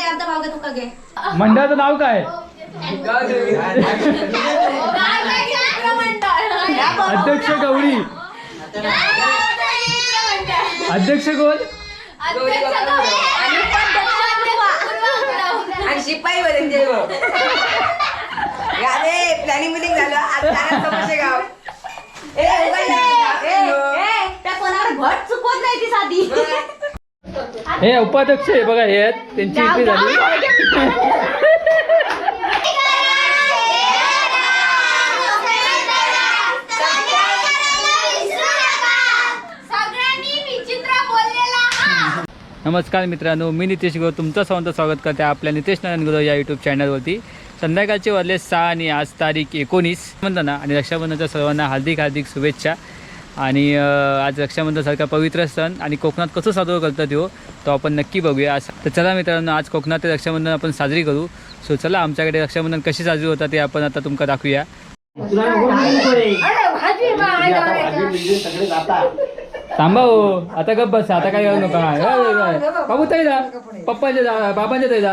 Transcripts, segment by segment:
अर्धा भाव घे मंडळाचं नाव काय? अध्यक्ष गौरी. अध्यक्ष कोण? आणि शिपाई बदल अरे प्लॅनिंग मिटिंग झालं. समोसे गाव. ए उगाच ए, त्या कोणावर भट चुकवत नाही ती साधी. हे उपाध्यक्ष आहे बघा हे आहेत. त्यांची एंट्री झाली. नमस्कार मित्रांनो मी नितेश गौर. तुमचं सर्वांचं स्वागत करते आपल्या नितेश नारायण गौरव या यूट्यूब चॅनलवरती संध्याकाळचे वाजले सहा आणि आज तारीख एकोणीस. म्हणता ना आणि रक्षाबंधनच्या सर्वांना हार्दिक हार्दिक शुभेच्छा. आणि आज रक्षाबंधनसारखा पवित्र सण आणि कोकणात कसं साजरं करतात हो तो आपण नक्की बघूया. आज तर चला मित्रांनो आज कोकणात रक्षाबंधन आपण साजरी करू. सो चला आमच्याकडे रक्षाबंधन कशी साजरी होतात ते आपण आता तुमका दाखवूया. थांबा हो आता गप्प बस आता काय करू नका. बाबू तरी जा पप्पाच्या जा बाबांच्या जा.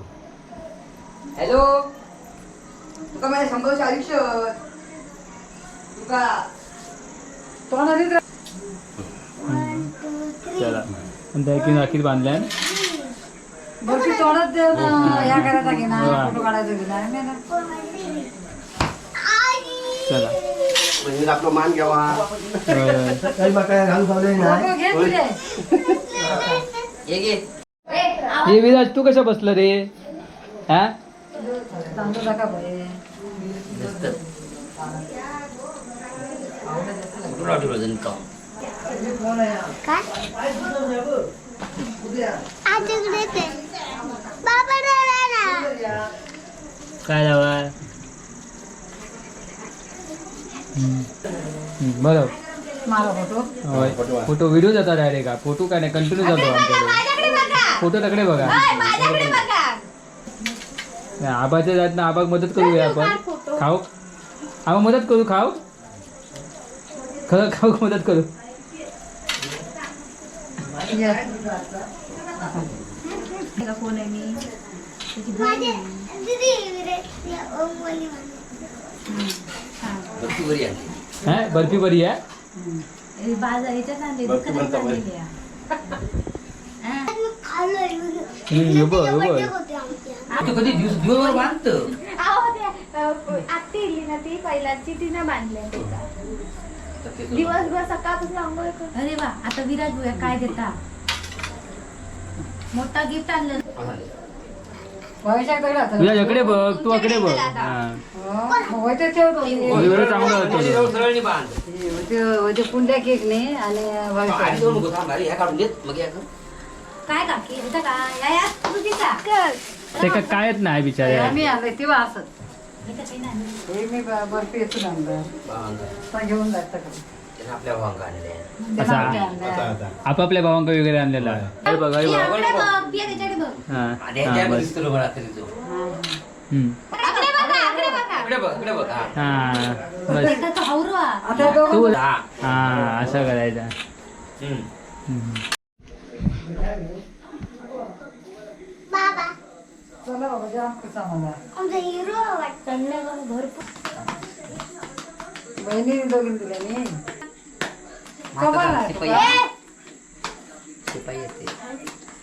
हॅलो तुका माझ्या शंभरचं आयुष्य तुका तर चला. आणि त्या की राखीत बांधल्या. तोंडात देऊन ह्या करायचा की ना. वा. फ़ोटो काढायचा की ना. नाही ना. चला. म्हणजे आपलं मान घ्यावा. काही बाका घालून चाललंय फ़ोटो ना घे तुझे. हे घे. हे विराज तू कसं बसलं रे? हा? तांदूळ टाका काय लावा? बरं फोटो होय फोटो व्हिडिओ जाता डायरेक्ट का फोटो काय नाही कंटिन्यू जातो आमच्याकडे फोटो तकडे बघा नाही, आबाच्या जात ना आबाक मदत करूया आपण. खाऊ? आबा मदत करू खाऊ? खरं खाऊ मदत करू. आहे मी. हा बर्फी बरी आहे? हे बाजार तू कधी दिवस दिवसभर बांधतो? अहो, ते, अ, आत्ती इली ना ती पहिल्याची तिनं बांधल्या त्याचा दिवसभर सकाळपासून आंघोळ कर अरे वा आता विराज काय देता. मोठा गिफ्ट आणलं इकडे बघ तू बघ. हा. हो, ठेवतो. एवढं चांगलं होतं. बांध. पुंड्या केक नाही आणि व्हायचं. आणि दोन नको थांब अरे ह्या काढून देत मग या कर. काय काकी होतं का? या या तुझीचा ते का कायच नाही बिचारे. आम्ही आणलंय तेव्हा असत हे का ते नाही. मी ब- बर्फी येथून आणलं बांध. पण घेऊन जात त्यानं आपल्या भावांका आणले असा आपापल्या भावांक वगैरे आणलेला. आहे हे बघ हे ती बघ. आकडे बघ बिया त्याच्याकडे बघ. हा. आणि हा, ह्याच्या बस. दिसतो बघ रात्रीचं. हम्म. आकडे बघा आकडे बघा इकडे बघ इकडे बघ. हा. हा बस. बेटा तो हावरू हा. आता दोघं तू हा हा असं करायचं. हम्म. हम्म. चला बाबा बहिणी मी. कमाल म्हातारा आहे शिपाई तुका. शिपाई येते.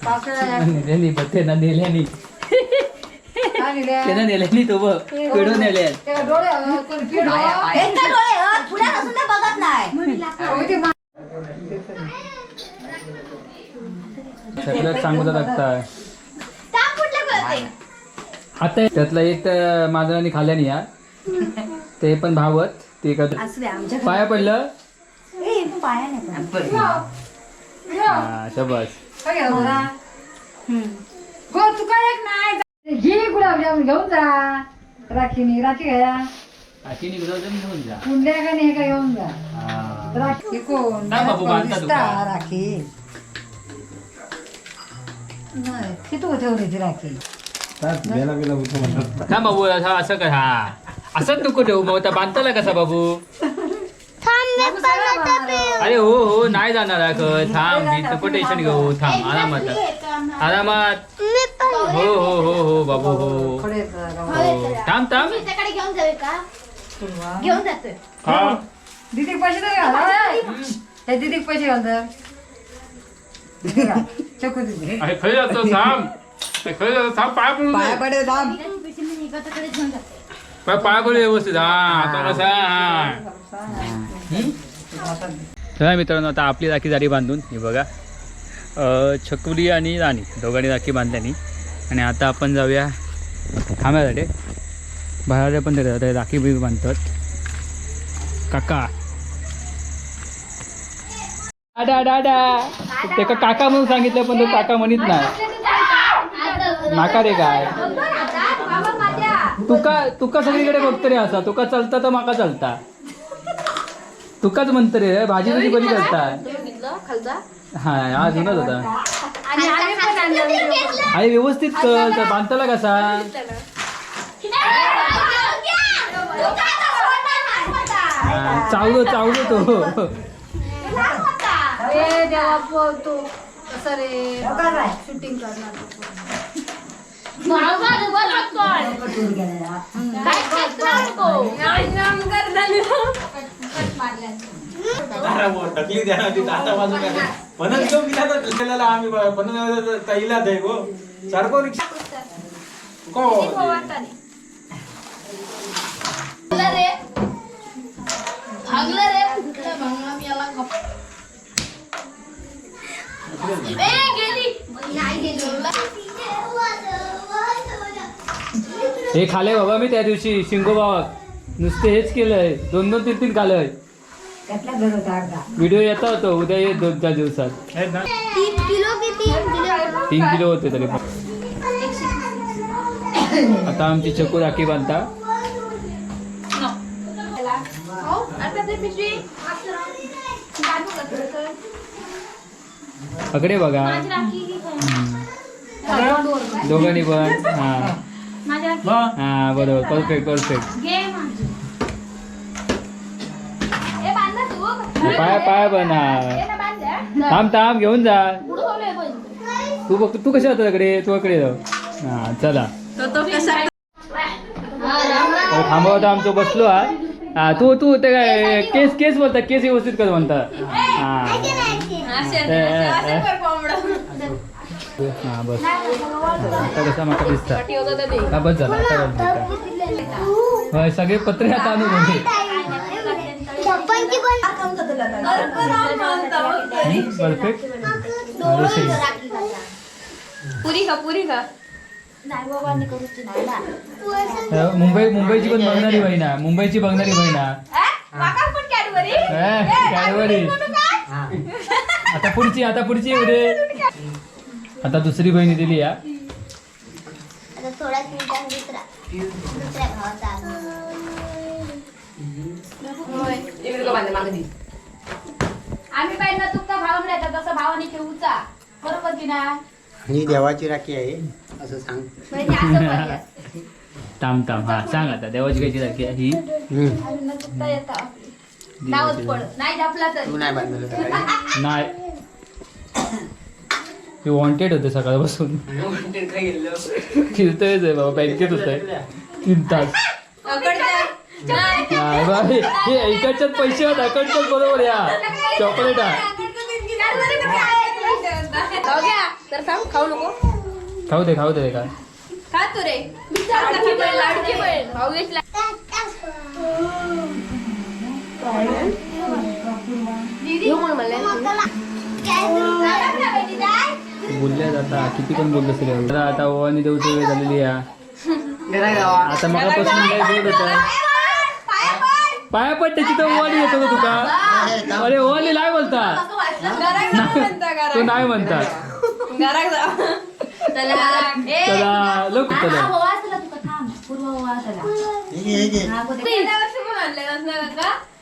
पाचवेळा या- नेल्यानी बघ त्यांना नेल्यानी काय दिल्या? त्यांना नेल्यानी तो बघ पिढून नेल्या त्या डोळे अ, कोण पिढो? यांचा डोळे अ, पुढे असून ते बघत नाही. होय ते मा- सगळं चांगलं लागतं ताप कुठलं कळते आता त्यातला एक तर मांजराने खाल्ल्यानी या ते पण भावत ते का असू दे आमच्या पाया पडलं? ए पाया नाही. हा शबास. तू घेऊन घेऊन जा. राखीनी राखी घ्या. राखी निघलं तर घेऊन जा. कुंड्या का नाही का घेऊन जा? हा. राखी कोण? काय बाबू बांधता दिसता? तुका? राखी. नाही किती ठेवली ती राखी? थांब बाबू असं असं कर हा असंच नको ठेवू मग आता बांधताला कसा बाबू अरे हो हो नाही जाणार खं. थांब मी नको टेन्शन घेऊ थांब आरामात आरामात हो हो हो हो बाबू हो हो थांब थांब त्याकडे घेऊन जावे का घेऊन जातोय हा दीदी पैसे तरी घाल त्या पैसे घाल तर. चकू दीदी अरे खरी जातो थांब खरी जातो थांब पाय पडू पाया दे. पडे थांब. निघाताकडे घेऊन जाते पाय पाय पडू व्यवस्थित. हा आता कसा हा. तर मित्रांनो आता आपली राखी झाली बांधून. हे बघा. अ, छकुली आणि राणी दोघांनी राखी बांधल्यानी आणि आता आपण जाऊया खांब्यासाठी बाहेर पण ते ते राखी बी बांधतात. काका. डाडा डाडा ते का काका म्हणून सांगितलं पण तो काका म्हणत नाही. नाका रे काय बाबा माझ्या. तुका तुका सगळीकडे बघतो रे असा. तुका चलता तर माका चलता. तुकाच म्हणतो रे भाजी तुझी बरी करता. हा हा जुनाच होता. आणि आम्ही पण आणलं अरे व्यवस्थित कर. तर बांधताला कसा? चावलो चावलो तो. देवा कसं रे? शूटिंग करणार. टूर तकलीफ द्या आता बाजू म्हणून गेला. तर आम्ही म्हणून तैला दे गो सारखो रिक्षा को रे भांगलं रे कुठलं भांगला मी याला गप ए गेली नाही गेली. हे खाले बाबा मी त्या दिवशी शिंगो बाबाक नुसते हेच केलंय. दोन दोन तीन तीन खालय. अर्धा. व्हिडिओ येता होतो उद्या येत दोन चार दिवसात. तीन किलो किती किलो? तीन किलो होते तरी पण. आता आमची चकू राखी बांधता? अकडे बघा. दोघांनी पण हा हा बरोबर परफेक्ट परफेक्ट पाय पाय पण हा थांब थांब घेऊन जा तू बघ तू कशा होता तिकडे तू इकडे जाऊ हा चला अरे थांबा होता आमचं बसलो हा हा तू तू ते काय केस केस बोलता केस व्यवस्थित कर म्हणता हा. हा बस. हा, आता कसा माका दिसता हा बस झाला आता बस दिसता. होय सगळे पत्रे आता परफेक्ट पुरी का पुरी का ना मुंबई मुंबईची पण बघणारी बहीण मुंबईची बघणारी बहीण कॅडबरी? आता पुढची आता पुढची दे. आता दुसरी बहिणी दिली या. आता थोड्याच मिनिटात दुसरा दुसऱ्या भावाचा इकडे का बांधे मागे दी. आम्ही पाहिजे तुमचा भाव तसा भावाने ठेवूचा. बरोबर की ना ही देवाची राखी आहे असं सांग. बहिणी असं पाहिजे थांब थांब. हा सांग आता देवाची कायची राखी आहे ही? अजून चुकता येता. नावच पड नाही झापला तर. तू नाही? नाही. ते वॉन्टेड होते सकाळपासून. फिरतोयच आहे बाबा बँकेत होत आहे तीन तास. हा, इकडच्यात पैसे आहेत इकडच्यात बरोबर या. चॉकलेट खाऊ नको खाऊ दे खाऊ दे काय? खा बोलल्या जाता. किती पण बोललं सगळं आता आता ओवानी देऊची वेळ झालेली आहे. आता मगापासून काय बोलत होता. पाया पड त्याची तर ओवानी येतो तुका? अरे ओवाली नाही बोलता. तो नाही म्हणतात चला चला. लोक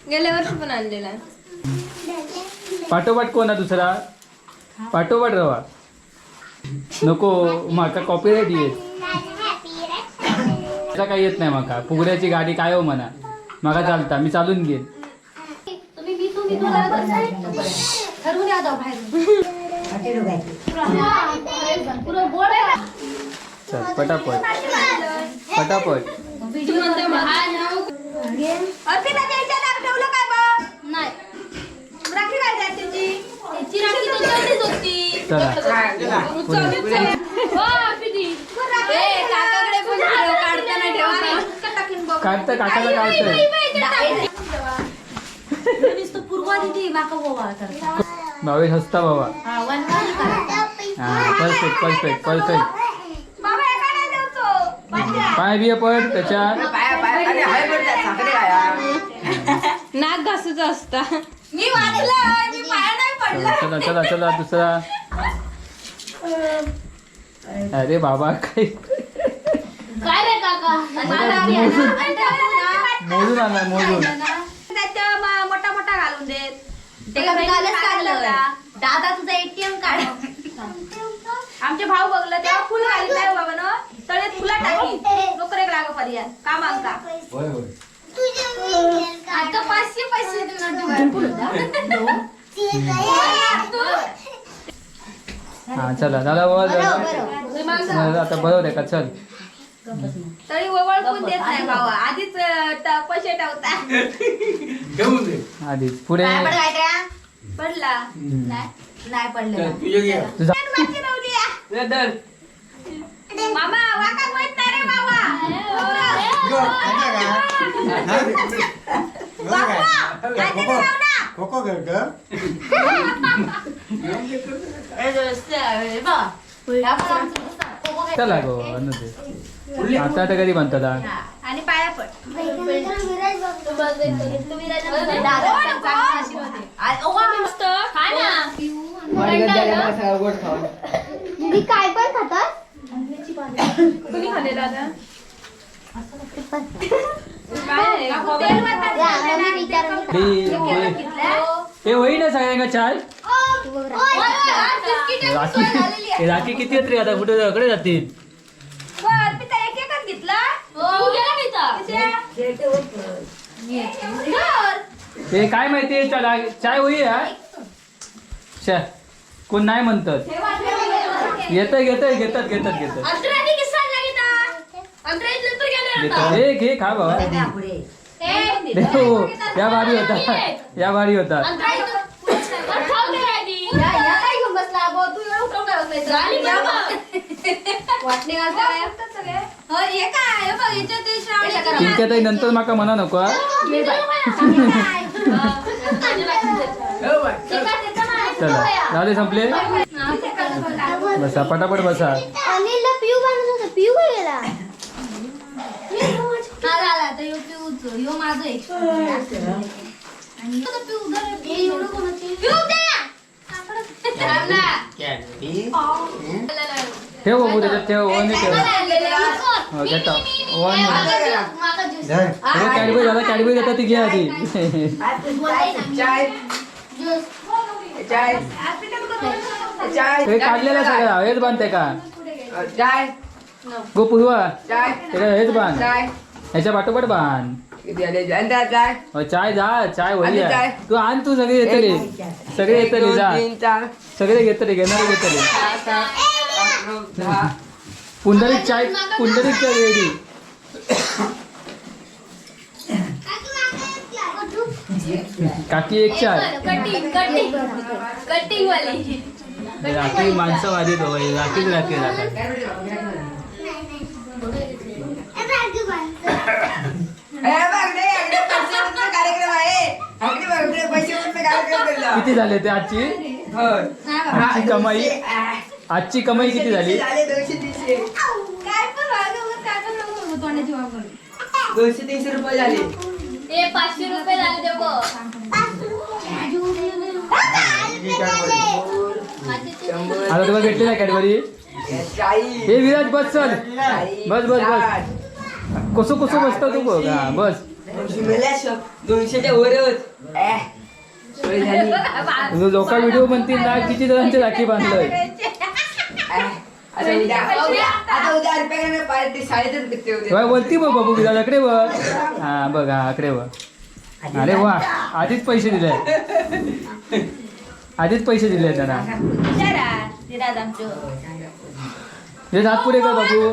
गेल्या वर्षी पण आणलेला पाठोपाठ कोण आहे दुसरा? पाठोपाठ रवा. नको माका कॉपीराईट येत त्याचा काही येत नाही माका. फुगड्याची गाडी काय हो म्हणा. माका चालता मी चालून घेईन. चल पटापट. पटापट. अर्पिता त्याच्या नाव ठेवलं काय बा नाही. राखी काय द्या त्याची त्याची राखी त्याच्यावरतीच होती. चला. काकाकडे पण ठेव, काढताना ठेवा काढतं काकाला काढतंय. नुसतं पूर्वा दिदी माका गोवा करता. भावेश हसता बाबा हा करा. हा परफेक्ट परफेक्ट परफेक्ट पाय बिय पड त्याच्यात नाक घासूच असता. मी वाचलं मी पाया नाही पडलं. चला चला चला दुसरा. अरे बाबा काय? काय रे काका? मोजून आणला मोजून त्याच्या म- मोठा मोठा घालून देत. कालच काढलं. दादा तुझा एटीएम काढ आमचे भाऊ बघलं तेव्हा फुल घाली नाही बाबा ना? तळे फुला टाकी नोकरे लाग अंका होय होय. आता पाचशे पैसे हा चला दादा बोल. आता बरोबर आहे का? चल. तळी ओवळकून देत नाही भावा. आधीच पैसे दे. आधीच. पुढे. पडला नाही पडले तुझे. मामा वाका माहीत नाही रे बाबा खो खो खो खो खेळ का? चला गो अन्न दे आता आता कधी म्हणतात? आणि पाया पड दीदी काय पण खातात कुणी खाल्लेला आता हे- होई ना सगळ्यांना चाय राखी हे राखी किती आहेत रे आता? कुठे कडे जातील? हे काय माहिती चला चाय होई कोण नाही म्हणतात? येत घेत घेतात घेतात घेतात. हे घे खा बाबा. हे हो, या भारी होता. या भारी होता. हो, हे हे नंतर माका म्हणा नको हा? चला. झाले संपले? बसा पटापट बसा अनिलला पिऊ बांधत होता पिऊ काय गेला ठेव बाबू त्याच्यात ठेव वन ठेव. हो, घेता वन. कॅडबरी झाला कॅडबरी देता ती घे आधी. चाय चाय. चाय. हे काढलेला सगळा. हेच बांधते का? चाय. गो पुरवा हेच बांध. चाय. ह्याच्या पाठोपाठ बांध. चाय हो, चाय जा चाय आणि वही चाय. तू आण तू सगळे येतले सगळे एक, येतले दोन, जा. तीन चार. सगळे घेतले घेणारे घेतले पाच सहा आठ नऊ दहा पुंडलिक चाय पुंडलिक चाय रेडी काकी एक चाय. Cutting cutting. कटिंग वाली. राखी माणसं वादी तो राखीच राखी राखा ए, बघ रे, अगदी पैसे उठणे कार्यक्रम आहे अगदी बघ रे, पैसे उठणे कार्यक्रम केला. किती झाले ते आजची? हो. आजची कमाई? आजची कमाई किती झाली? झाले दोनशे तीनशे रुपये झाले. ए पाचशे रुपये झाले ते आता तुला भेटली ना कॅडबरी हे विराज बस चल. बस बस बस. कसं कसं बसतो तू बघ. बस. दोनशेच्या वरच. ऍ, सोय झाली लोक व्हिडिओ म्हणतील ना किती जणांचे राखी बांधलंय. वरती बघ बाबू विराज अकडे बघ. हा बघ हा अकडे बघ. अरे वा आधीच पैसे दिले. आधीच पैसे दिले त्यांना हे हात पुढे कर बाबू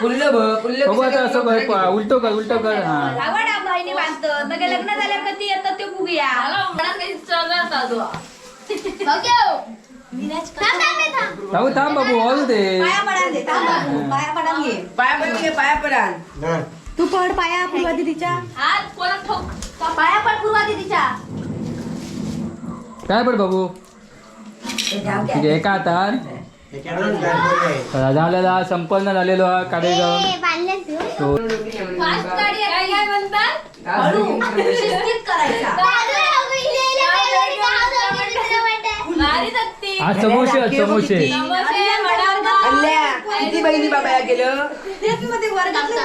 पुल्ल भ पुल्ल बाबू आता असं पा- उलटो कर उलटो कर हा. बहिणी बांधतं मग लग्न झाल्यावर कधी येतं ते बघूया. बाबू थांब बाबू हॉल दे. पाया पडाल दे थांब. बाबू, पाया पडाल घे. पाया पड घे पाया पडाल. धर. तू पड पाया पूर्वा दिदीच्या. हात कोणाक ठोक. पाया पड पूर्वा दिदीच्या? काय पड बाबू? आहे एका हातात आहे. झालेला संपन्न झालेलो हा तू? काय म्हणतात? हळू शिस्तीत करायचा. भारी जगती. हा समोसे आहेत, समोसे. समोसे, वडापाव. आणल्या किती बहिणी बाबा वर्गातले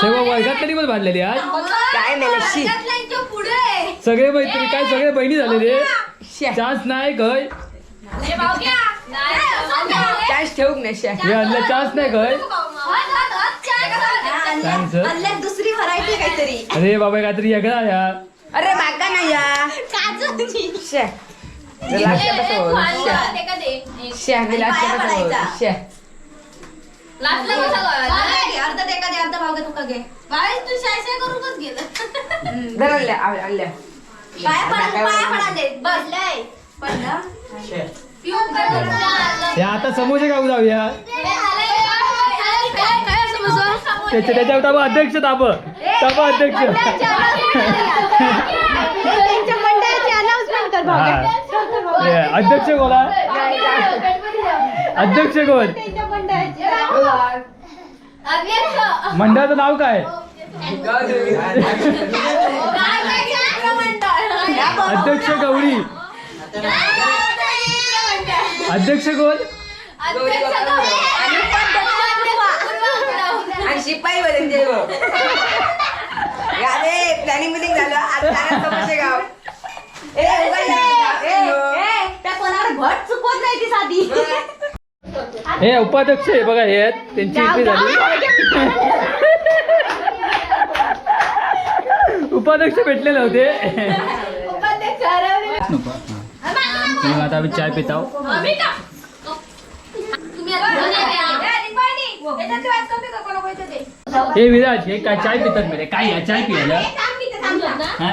सेवा वर्गात तरी पण बांधलेली आज? काय वर्गातल्यांच्या पुढे. सगळे मैत्री काय सगळे बहिणी झालेले चान्स नाही गय हे. नाही, नाही. चान्स ठेवूक नाही शा. हे आणलं चान्स नाही चाय करा. चान्स आणल्यात दुसरी व्हरायटी काहीतरी अरे बाबा काहीतरी वेगळा यार अरे मागा नाही या. शा लास्ट बसव शा ते का दे? शा मी लास्ट पाया बसव पडायचा. शा लास्टला बसा गं. नाही, अर्ध ते का दे, अर्ध भावगे तुका घे. बाई, तू शाय शाय करूनच गेलं. धर आणल्या आव- आणल्या पाया पडा, पाया पडा दे. बस, लय. पडलं? पिऊन काय करणार? हे आता समोसे खाऊ जाऊया हे काय? काय-? त्याच्या त्याच्यावर ताबा अध्यक्ष ताब ताबा अध्यक्ष. त्यांच्या मंडळाची अनाउन्समेंट कर हा. अध्यक्ष कोणा अध्यक्ष कोण? मंडळाची. नाव काय? अध्यक्ष गौरी. अध्यक्ष कोण. आणि शिपाई देव अरे प्लॅनिंग मिटिंग झालं आज जाणार समोसे गाव ए उघडलं. ए, ए, त्या कोणाला भट चुकवत नाही ती साधी हे उपाध्यक्ष आहे बघा हे आहेत. त्यांची इथे झाली उपाध्यक्ष भेटले नव्हते उपाध्यक्ष हरवले. नको मग आता आम्ही चाय पिताव? तुम्ही आता. ए, वाट कमी. हे विराज हे काय चाय पितात मेरे काय या चाय पियाला. हा?